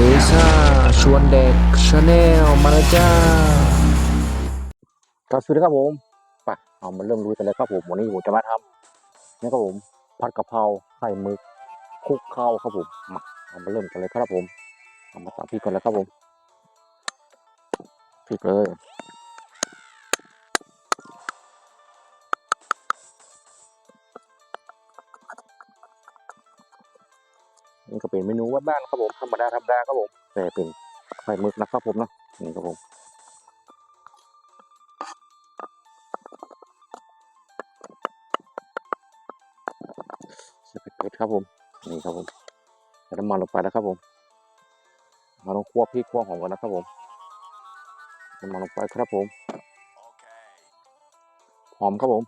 เอซ่าชวนเด็กชาแนลมาแล้วจ้าครับสวัสดีครับผมไปเอามาเริ่มรู้กันเลยครับผมวันนี้ผมจะมาทำนี่ครับผมผัดกะเพราไข่หมึกคลุกข้าวครับผมมาเอามาเริ่มกันเลยครับผมเอามาตักพริกกันเลยครับผมพริกเลย นี่ก็เป็นเมนูว่าบ้านครับผมธรรมดาธรรมดาครับผมแต่เป็นไข่หมึกนะครับผมเนาะนี่ครับผมเปกเครับผมนี่ครับผมใส่น้ำมันลงไปแล้วครับผมเราต้องคั่วพริกคั่วหอมกันนะครับผมน้ำมันลงไปครับผมหอมครับผม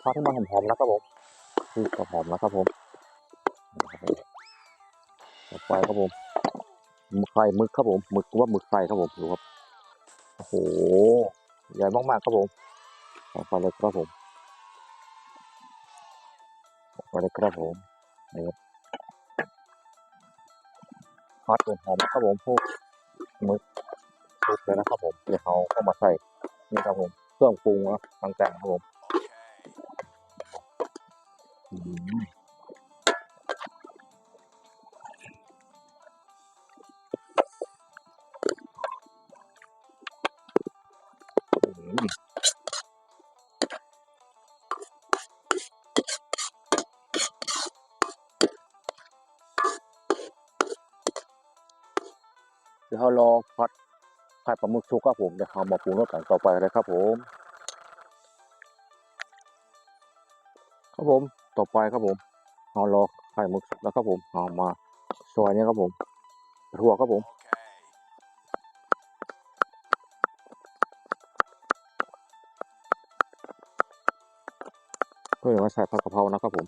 ทอดให้มันหอมๆนะครับผมพริกก็หอมแล้วครับผมต่อไปครับผมหมึกไข่หมึกครับผมหมึกว่าหมึกไข่ครับผมดูครับโอ้โหใหญ่มากๆครับผมต่อไปเลยครับผมต่อไปเลยครับผมนี่ครับทอดจนหอมครับผมพวกหมึกสุกเลยนะครับผมเดี๋ยวเขาเข้ามาใส่นี่ครับผมเครื่องปรุงนะต่างๆครับผม เดี๋ยวเรารอผัดผัดปลาหมึกชุกครับผมเดี๋ยวเรามาปรุงรสกันต่อไปเลยครับผมครับผม ต่อไปครับผมเรารอไข่หมึกสุกแล้วครับผมเอามาซอยนี้ครับผมถั่วครับผมเพื่อมาใส่ผักกะเพรานะครับผม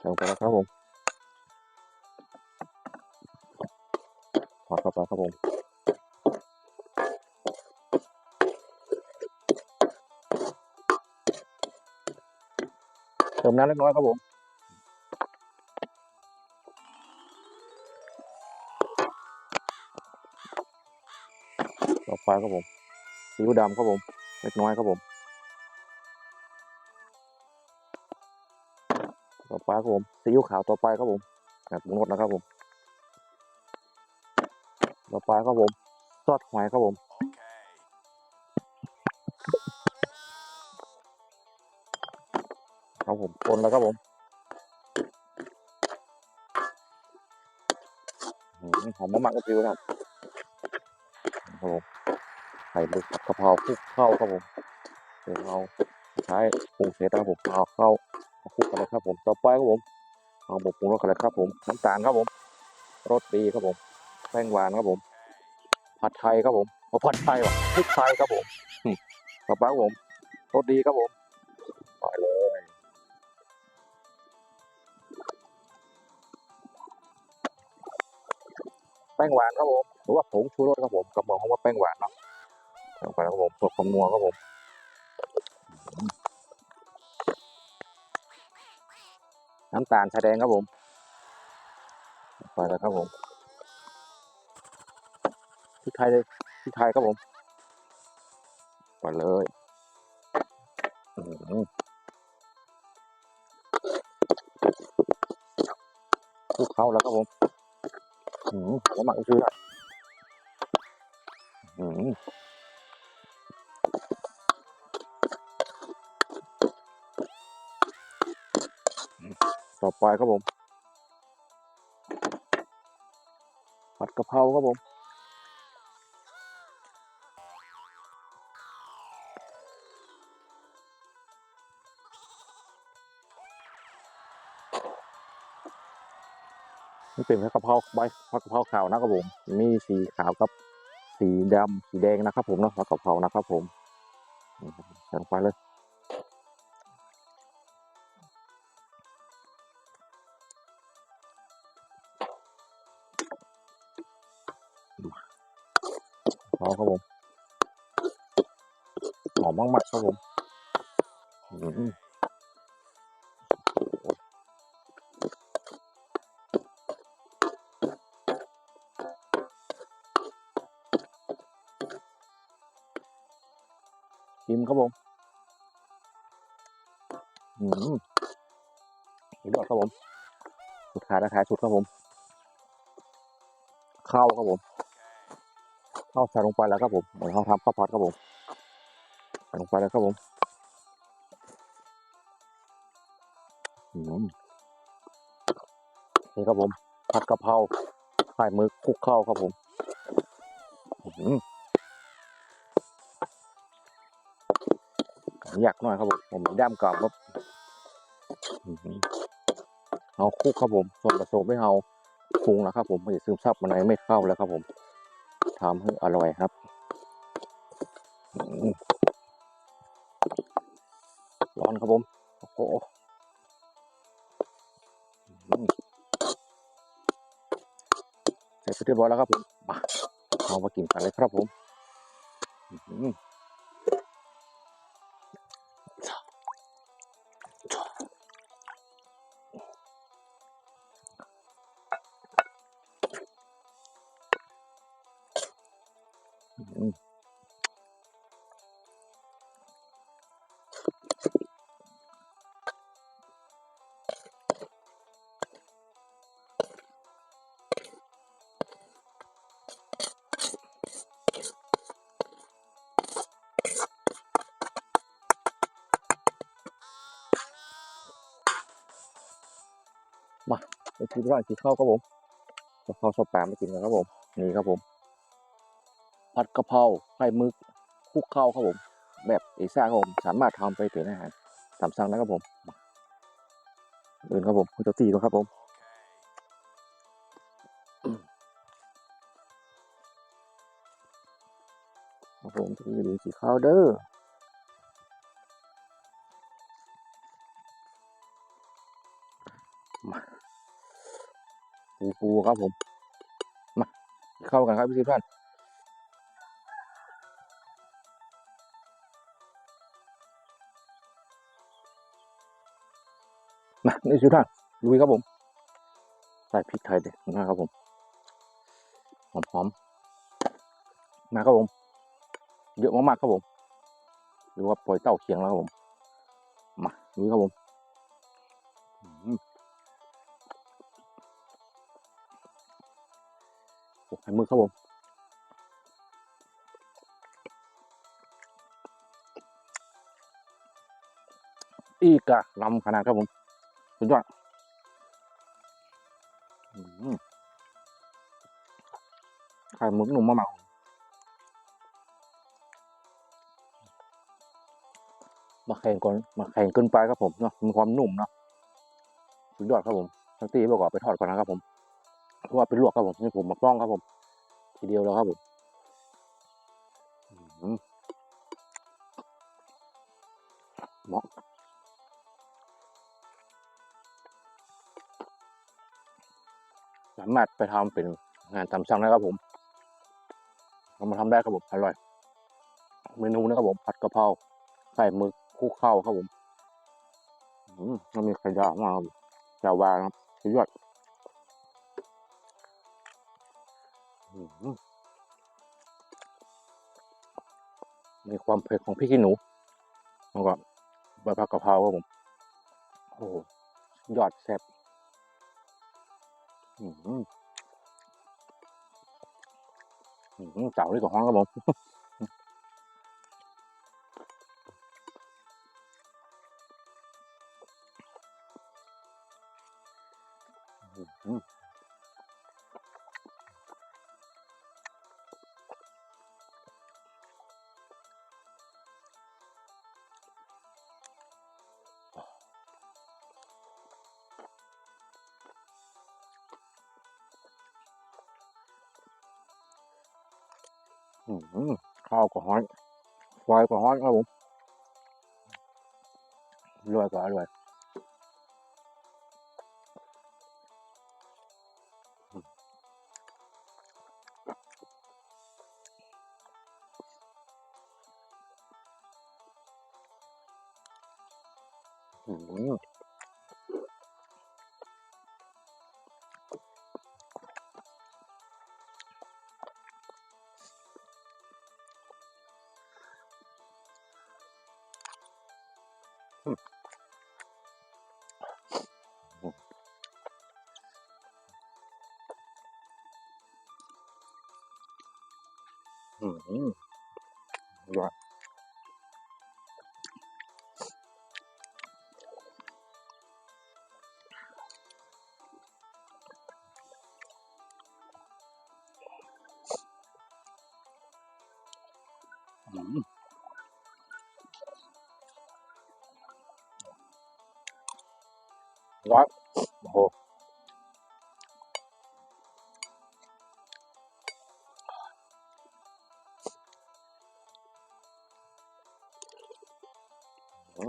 ใส่ลงไปแล้วครับผม ติมน้ำเล็กน้อยครับผมต่อไปครับผมซีอิ๊วดำครับผมเล็กน้อยครับผมต่อไปครับผมซีอิ๊วขาวต่อไปครับผมแบบปรุงรสนะครับผม ต่อไปครับผมซอสหอยครับผม ครับผมคนแล้วครับผมหอมมากๆก็ฟิวครับครับผมไข่ลูกผัดกะเพราคลุกเข้าครับผมเดี๋ยวเราใช้ปรุงเสร็จแล้วครับผมเอาเข้าคลุกกันเลยครับผมต่อไปครับผมเอาบกปรุงรสกันเลยครับผมน้ำตาลครับผมรสดีครับผมแป้งหวานครับผม ผัดไทยครับผมเอาผัดไทยว่ะพริกไทยครับผมต่อไปครับผมรสดีครับผม ป้งหวานครับผมหรือว่าผงชูรสครับผมกระบอกของว่าแป้งหวานเนาะลงไปแล้วครับผมเพื่อความนัวครับผมน้ำตาลชาแดงครับผมไปแล้วครับผมพริกไทยเลยพริกไทยครับผมไปเลยคลุกเข้าแล้วครับผม อืมหัวหมักชื่อละอืมต่อไปครับผมผัดกะเพราครับผม นี่เป็นผัดกะเพราใบผัดกะเพราขาวนะครับผม มีสีขาวกับสีดำสีแดงนะครับ ผมเนาะผัดกะเพรานะครับผมใส่ลงไปเลยพอมครับผมหอมมากๆครับผม อืม ชิมครับผมอืมสุดยอดครับผมสุดท้ายและท้ายสุดครับผมข้าวครับผมข้าวใส่ลงไปแล้วครับผมเหมือนเขาทำข้าวผัดครับผมใส่ลงไปแล้วครับผมอืมนี่ครับผมผัดกะเพราไข่มือคลุกข้าวครับผมอืม อยากหน่อยครับผมผมด้ามกรอบครับเอาคุกครับผม ส่วนผสมไม่เอาปรุงนะครับ ผมไม่ได้ซึมซับมันไหนไม่เข้าแล้วครับผมทำให้อร่อยครับร้อนครับผมโอ้โหอืมเสร็จเรียบร้อยแล้วครับผมมาเอามากินกันเลยครับผม มอืมเป็นที่ร้านกินข้าวครับผมกะเพราชอบปลามากินกันครับผม นี่ครับผม ผัดกะเพราไข่มึกคลุกข้าวครับผม แบบอีซ่าครับผมสามารถทำไปเป็นอาหารตามสั่งนะครับผมมาเดินครับผมคุณเจ้าตีด้วยครับผมครับผมที่ดูสีขาวเด้อมาปูปูครับผม มาเข้ากันครับพี่สิท่าน นี่สิท่านลุยครับผม ใส่พริกไทยเด็ดนะครับผมหอมๆนะครับผม เยอะมากๆครับผมหรือว่าปล่อยเต้าเคียงแล้วครับผม มาดูครับผมโอ้ไข่มือครับผมอีกอะลำขนาดครับผม สุดยอดอืมไข่หมึกหนุ่มมากมาแข่งก่อนมาแข่งเกินไปครับผมเนาะมีความนุ่มเนาะสุดยอดครับผมทั้งตีประกอบไปทอดก่อนนะครับผมเพราะว่าเป็นลวกครับผมนี่ผมมาป้องครับผม ทีเดียวแล้วครับผมมเหมาะ สามารถไปทำเป็นงานตามสั่งได้ครับผมเอามาทำได้ครับผมอร่อย เมนูนะครับผมผัดกะเพราไข่หมึกคลุกข้าวครับผมอืมมันมีไข่ดาวมาจาวานะครับสุดยอดมีความเผ็ดของพริกขี้หนูแล้วก็ใบผักกะเพราครับผม โอ้โหยอดแซ่บ อืมอืมเจ้านี่ก็ฮ้อ ข้าวก็ฮ้อนควายก็ฮ้อนครับผมรวยก็อร่อย อื้อหืออร่ เ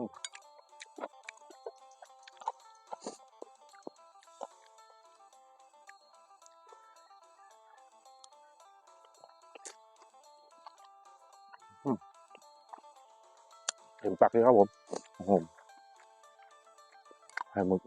ห็นโอ้โหมปากเลยครับผมหอมไข่หมึก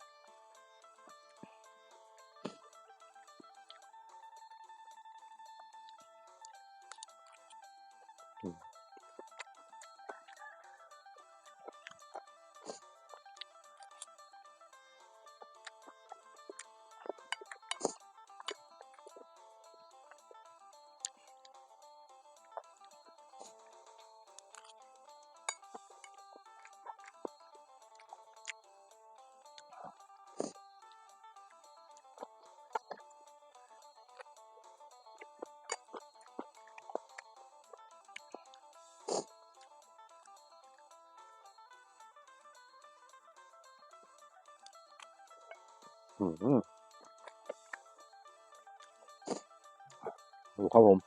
ดูครับผม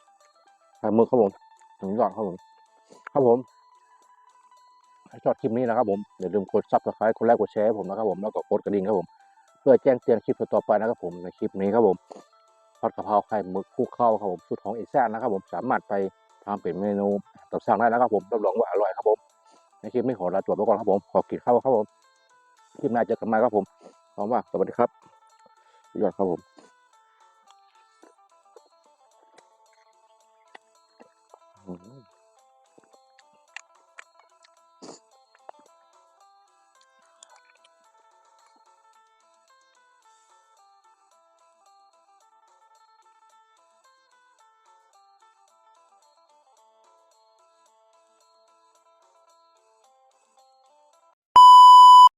ไข่หมึกครับผมถึงยอดครับผม ครับผมถ้าชอบคลิปนี้นะครับผม อย่าลืมกดซับสไครต์กดไลค์กดแชร์ให้ผมนะครับผม แล้วก็กดกระดิ่งครับผม เพื่อแจ้งเตือนคลิปต่อไปนะครับผมในคลิปนี้ครับผมทอดกะเพราไข่หมึกคลุกข้าวครับผมสูตรของอีสานนะครับผม สามารถไปทำเป็นเมนูต่งได้นะครับผมรับรองว่าอร่อยครับผม ในคลิปนี้ขอลาตัวไปก่อนครับผม ขอกินข้าวครับผม คลิปหน้าเจอกันใหม่ครับผม พร้อมว่าสวัสดีครับยอดครับผมอืม